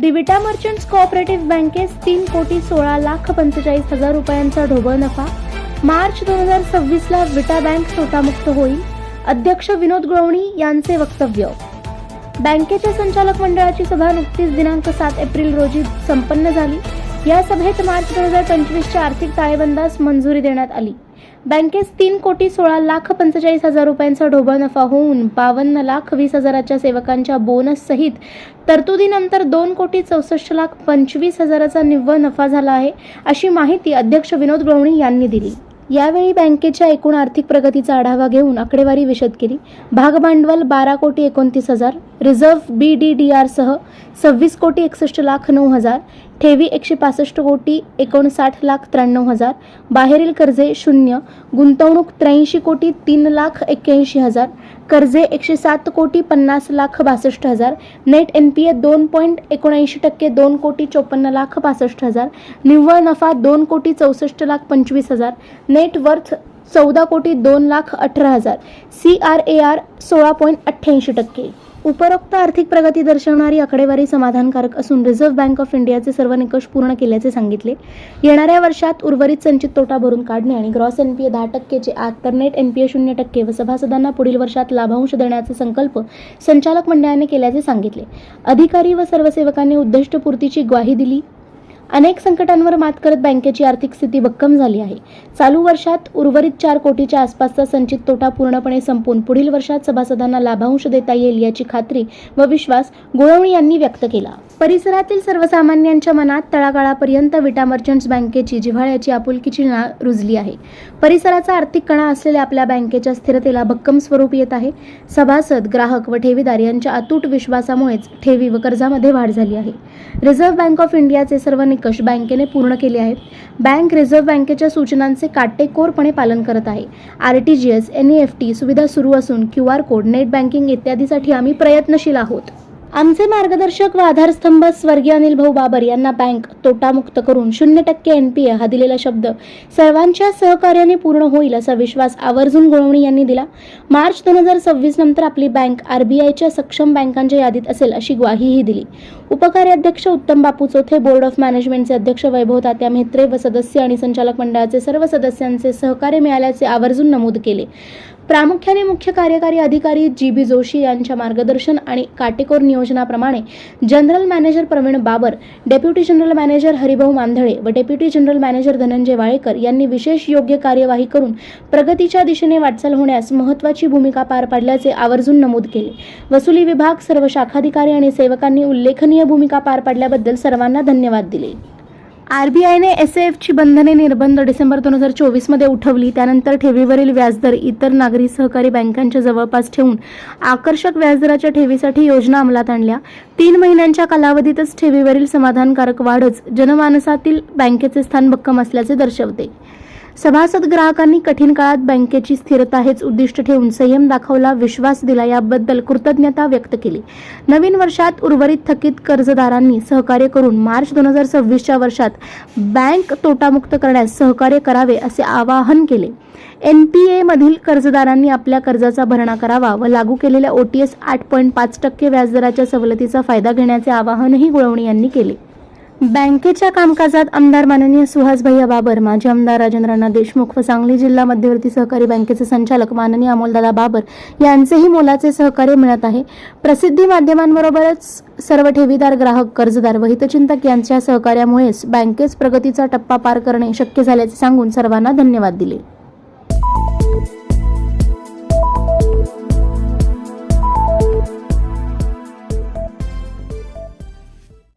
दिविटा merchants cooperative बँकेस तीन कोटी सोळा लाख पंचेचाळीस हजार रुपयांचा ढोबळ नफा. मार्च दोन हजार सव्वीसला विटा बँक तोटामुक्त होईल अध्यक्ष विनोद गुळवणी यांचे वक्तव्य. बँकेच्या संचालक मंडळाची सभा नुकतीच दिनांक सात एप्रिल रोजी संपन्न झाली. या सभेत मार्च दोन हजार पंचवीसच्या आर्थिक ताळेबंदास मंजुरी देण्यात आली. बँकेस तीन कोटी सोळा लाख पंचेचाळीस हजार रुपयांचा ढोबळ नफा होऊन बावन्न लाख वीस हजाराच्या सेवकांच्या बोनस सहित तरतुदीनंतर दोन कोटी चौसष्ट लाख पंचवीस हजाराचा निव्वळ नफा झाला आहे अशी माहिती अध्यक्ष विनोद गवणी यांनी दिली. यावेळी बँकेच्या एकूण आर्थिक प्रगतीचा आढावा घेऊन आकडेवारी विशद केली. भागभांडवल बारा कोटी एकोणतीस हजार रिझर्व्ह बी डी डी आरसह सव्वीस कोटी एकसष्ट लाख नऊ हजार ठेवी एकशे पासष्ट कोटी एकोणसाठ लाख त्र्याण्णव हजार. बाहेरील कर्जे शून्य गुंतवणूक त्र्याऐंशी कोटी तीन लाख एक्क्याऐंशी हजार. कर्जे एकशे सात कोटी पन्नास लाख बासष्ट हजार. नेट एन पी ए दोन पॉईंट एकोणऐंशी टक्के दोन कोटी चोपन्न लाख बासष्ट हजार. निव्वळ नफा दोन कोटी चौसष्ट लाख पंचवीस हजार. नेट वर्थ चौदा कोटी दोन लाख अठरा हजार. सी आर ए आर सोळा पॉईंट अठ्ठ्याऐंशी टक्के. उपरोक्त आर्थिक प्रगती दर्शवणारी आकडेवारी समाधानकारक असून रिझर्व्ह बँक ऑफ इंडियाचे सर्व निकष पूर्ण केल्याचे सांगितले. येणाऱ्या वर्षात उर्वरित संचित तोटा भरून काढणे आणि ग्रॉस एनपीए दहा टक्केचे आत तर नेट एन पी ए शून्य टक्के व सभासदांना पुढील वर्षात लाभांश देण्याचा संकल्प संचालक मंडळाने केल्याचे सांगितले. अधिकारी व सर्व सेवकांनी उद्दिष्टपूर्तीची ग्वाही दिली. अनेक संकटांवर मात करत बँकेची आर्थिक स्थिती भक्कम झाली आहे. चालू वर्षात उर्वरित चार कोटीच्या आसपासचा संचित तोटा पूर्णपणे संपून पुढील वर्षात सभासदांना लाभांश देता येईल याची खात्री व विश्वास गोळवणी यांनी व्यक्त केला. परिसरातील सर्वसामान्यांच्या मनात तळागाळापर्यंत विटा मर्चंट्स बँकेची जिव्हाळ्याची आपुलकीची ना रुजली आहे. परिसराचा आर्थिक कणा असलेल्या आपल्या बँकेच्या स्थिरतेला भक्कम स्वरूप येत आहे. सभासद ग्राहक व ठेवीदार यांच्या अतूट विश्वासामुळेच ठेवी व कर्जामध्ये वाढ झाली आहे. रिझर्व्ह बँक ऑफ इंडियाचे सर्व निकष बँकेने पूर्ण केले आहेत. बँक रिझर्व्ह बँकेच्या सूचनांचे काटेकोरपणे पालन करत आहे. R T G S N E F T सुविधा सुरू असून Q R code net banking इत्यादीसाठी आम्ही प्रयत्नशील आहोत. आमचे मार्गदर्शक व आधारस्तंभ स्वर्गीय अनिल भाऊ बाबर यांना बँक तोटामुक्त करून शून्य टक्के एन पी ए हा दिलेला शब्द सर्वांच्या सहकार्याने पूर्ण होईल असा विश्वास आवर्जून गुळवणी यांनी दिला. मार्च दोन हजार सव्वीस नंतर आपली बँक आर बी आयच्या सक्षम बँकांच्या यादीत असेल अशी ग्वाहीही दिली. उपकार्याध्यक्ष उत्तम बापू चौथे बोर्ड ऑफ मॅनेजमेंटचे अध्यक्ष वैभव तात्या मेहत्रे व सदस्य आणि संचालक मंडळाचे सर्व सदस्यांचे सहकार्य मिळाल्याचे आवर्जून नमूद केले. प्रामुख्याने मुख्य कार्यकारी अधिकारी जी बी जोशी यांच्या मार्गदर्शन आणि काटेकोर नियोजनाप्रमाणे general manager Pravin Babar deputy general manager Haribhau Mandhale व deputy general manager Dhananjay Walekar यांनी विशेष योग्य कार्यवाही करून प्रगतीच्या दिशेने वाटचाल होण्यास महत्त्वाची भूमिका पार पाडल्याचे आवर्जून नमूद केले. वसुली विभाग सर्व शाखाधिकारी आणि सेवकांनी उल्लेखनीय भूमिका पार पाडल्याबद्दल सर्वांना धन्यवाद दिले. आरबीआयने एस एफची बंधने निर्बंध डिसेंबर दोन हजार चोवीसमध्ये उठवली. त्यानंतर ठेवीवरील व्याजदर इतर नागरी सहकारी बँकांच्या जवळपास ठेवून आकर्षक व्याजदराच्या ठेवीसाठी योजना अंमलात आणल्या. तीन महिन्यांच्या कालावधीतच ठेवीवरील समाधानकारक वाढच जनमानसातील बँकेचे स्थान भक्कम असल्याचे दर्शवते. सभासद ग्राहकांनी कठीण काळात बँकेची स्थिरता हेच उद्दिष्ट ठेवून संयम दाखवला विश्वास दिला याबद्दल कृतज्ञता व्यक्त केली. नवीन वर्षात उर्वरित थकीत कर्जदारांनी सहकार्य करून मार्च दोन हजार सव्वीसच्या वर्षात बँक तोटामुक्त करण्यास सहकार्य करावे असे आवाहन केले. एन पी एमधील कर्जदारांनी आपल्या कर्जाचा भरणा करावा व लागू केलेल्या ओ टी एस आठ पॉईंट पाच टक्के व्याजदराच्या सवलतीचा फायदा घेण्याचे आवाहनही गुळवणी यांनी केले. बँकेच्या कामकाजात आमदार माननीय सुहास भैया बाबर माजी आमदार राजेंद्रनाथ देशमुख व सांगली जिल्हा मध्यवर्ती सहकारी बँकेचे संचालक माननीय अमोलदादा बाबर यांचेही मोलाचे सहकार्य मिळत आहे. प्रसिद्धी माध्यमांबरोबरच सर्व ठेवीदार ग्राहक कर्जदार व हितचिंतक यांच्या सहकार्यामुळेच बँकेस प्रगतीचा टप्पा पार करणे शक्य झाल्याचे सांगून सर्वांना धन्यवाद दिले.